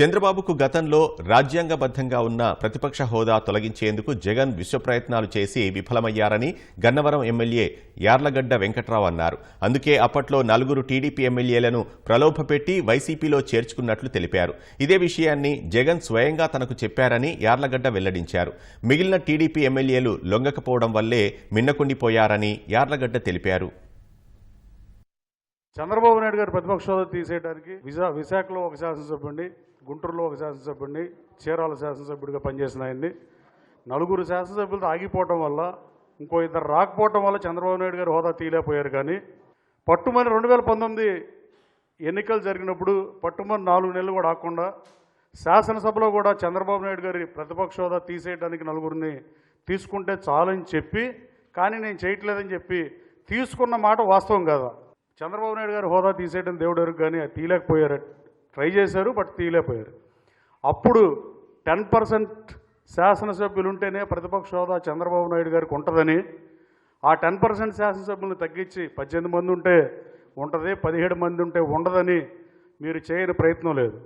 చంద్రబాబుకు గతంలో రాజ్యాంగబద్ధంగా ఉన్న ప్రతిపక్ష హోదా తొలగించేందుకు జగన్ విశ్వ ప్రయత్నాలు చేసి విఫలమయ్యారని గన్నవరం ఎమ్మెల్యే యార్లగడ్డ వెంకట్రావు అన్నారు. అందుకే అప్పట్లో నలుగురు టీడీపీ ఎమ్మెల్యేలను ప్రలోభపెట్టి వైసీపీలో చేర్చుకున్నట్లు తెలిపారు. ఇదే విషయాన్ని జగన్ స్వయంగా తనకు చెప్పారని యార్లగడ్డ వెల్లడించారు. మిగిలిన టీడీపీ ఎమ్మెల్యేలు లొంగకపోవడం వల్లే మిన్నకుండిపోయారని యార్లగడ్డ తెలిపారు. చంద్రబాబు నాయుడు గారు ప్రతిపక్ష హోదా తీసేయడానికి విశా విశాఖలో ఒక శాసనసభ్యుడిని గుంటూరులో ఒక శాసనసభ్యుడిని చీరాల శాసనసభ్యుడిగా పనిచేసిన ఆయన్ని. నలుగురు శాసనసభ్యులతో ఆగిపోవటం వల్ల ఇంకో ఇద్దరు రాకపోవటం వల్ల చంద్రబాబు నాయుడు గారు హోదా తీయలేకపోయారు కానీ పట్టుమని రెండు వేల పంతొమ్మిది ఎన్నికలు జరిగినప్పుడు పట్టుమని నాలుగు నెలలు కూడా ఆకుండా శాసనసభలో కూడా చంద్రబాబు నాయుడు గారి ప్రతిపక్ష హోదా తీసేయడానికి నలుగురిని తీసుకుంటే చాలని చెప్పి కానీ నేను చేయట్లేదని చెప్పి తీసుకున్న మాట వాస్తవం కదా? చంద్రబాబు నాయుడు గారు హోదా తీసేయడం దేవుడు ఎరుగు కానీ అది తీయలేకపోయారు. ట్రై చేశారు బట్ తీయలేకపోయారు. అప్పుడు టెన్ పర్సెంట్ శాసనసభ్యులు ఉంటేనే ప్రతిపక్ష హోదా చంద్రబాబు నాయుడు గారికి ఉంటుందని ఆ టెన్ పర్సెంట్ శాసనసభ్యులను తగ్గించి పద్దెనిమిది మంది ఉంటే ఉంటుంది పదిహేడు మంది ఉంటే ఉండదని మీరు చేయని ప్రయత్నం లేదు.